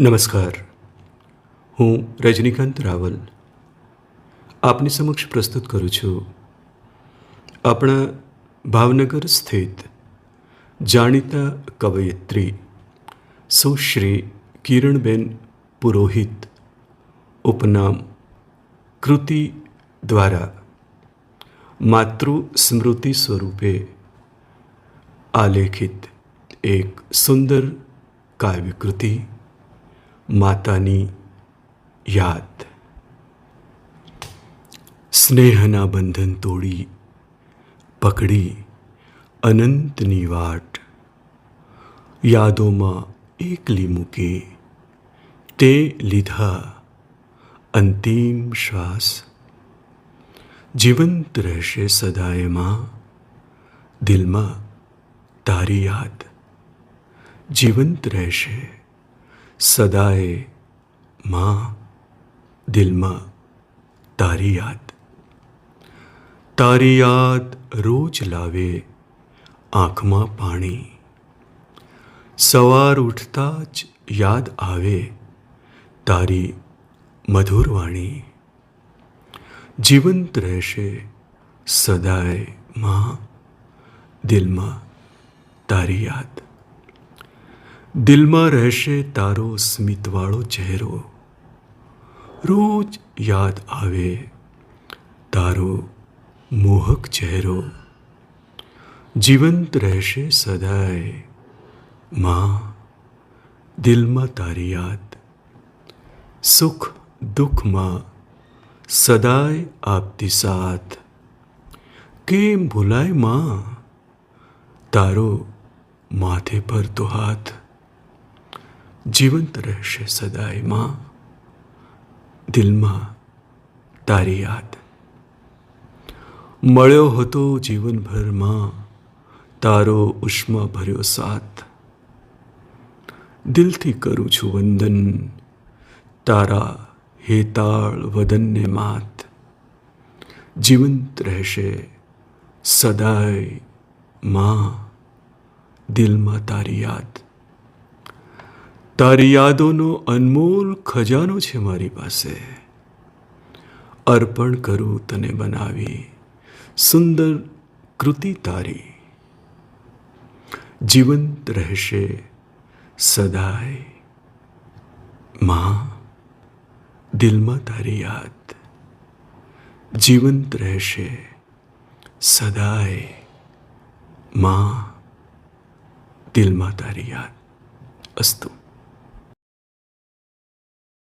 નમસ્કાર. હું રજનીકાંત રાવલ. આપની સમક્ષ પ્રસ્તુત કરું છું. આપણા ભાવનગર સ્થિત જાણીતા કવયત્રી સુશ્રી કિરણબેન પુરોહિત ઉપનામ કૃતિ દ્વારા માતૃ સ્મૃતિ સ્વરૂપે આલેખિત એક સુંદર કાવ્યકૃતિ માતાની યાદ. સ્નેહના બંધન તોડી, પકડી અનંતની વાટ. યાદોમાં એકલી મૂકી, તે લીધા અંતિમ શ્વાસ. જીવંત રહેશે સદાયમાં દિલમાં તારી યાદ. જીવંત રહેશે સદાયમાં દિલમાં તારી યાદ તારી યાદ રોજ લાવે આંખમાં પાણી સવાર ઉઠતા જ યાદ આવે તારી મધુર વાણી જીવંત રહેશે સદાયમાં દિલમાં તારી યાદ દિલમાં રહેશે તારો સ્મિતવાળો ચહેરો. રોજ યાદ આવે તારો મોહક ચહેરો. જીવંત રહેશે સદાય. માં, દિલમાં તારી યાદ. સુખ, દુઃખમાં સદાય આપતી સાથ. કેમ ભૂલાયમાં? તારો માથે પર તો હાથ. જીવંત રહેશે સદાયમાં. દિલમાં તારી યાદ. મળ્યો હતો જીવનભરમાં તારો ઉષ્મા ભર્યો સાથ. દિલથી કરું છું વંદન, તારા હેતાળ વદનને માત. જીવંત રહેશે સદાયમાં. દિલમાં તારી યાદ. તારી યાદોનો અનમોલ ખજાનો છે મારી પાસે. અર્પણ કરું તને બનાવી. સુંદર કૃતિ તારી. જીવંત રહેશે સદાય. માં, દિલમાં તારી યાદ. જીવંત રહેશે સદાય. માં, દિલમાં તારી યાદ. અસ્તુ.